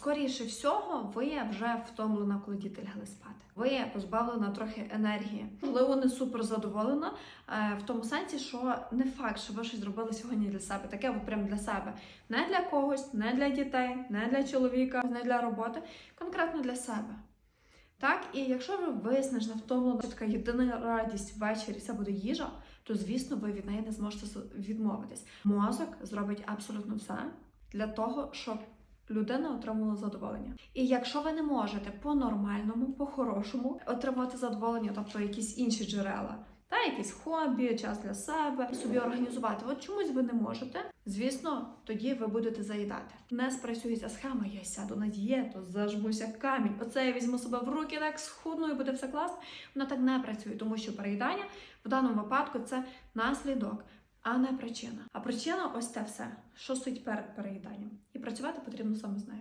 скоріше всього, ви вже втомлена, коли діти лягли спати. Ви позбавлена трохи енергії. Можливо, не супер задоволена е, в тому сенсі, що не факт, що ви щось зробили сьогодні для себе. Таке от прям для себе. Не для когось, не для дітей, не для чоловіка, не для роботи, конкретно для себе. Так, і якщо ви виснажена, втомлена, така єдина радість ввечері це буде їжа, то звісно ви від неї не зможете відмовитись. Мозок зробить абсолютно все для того, щоб людина отримала задоволення. І якщо ви не можете по-нормальному, по-хорошому отримати задоволення, тобто якісь інші джерела. Та якісь хобі, час для себе, собі організувати. От чомусь ви не можете. Звісно, тоді ви будете заїдати. Не спрацюється схема, я сяду на дієту, зажмуся камінь. Оце я візьму себе в руки, так схудну і буде все класно. Воно так не працює, тому що переїдання в даному випадку це наслідок, а не причина. А причина ось це все, що стоїть перед переїданням. І працювати потрібно саме з нею.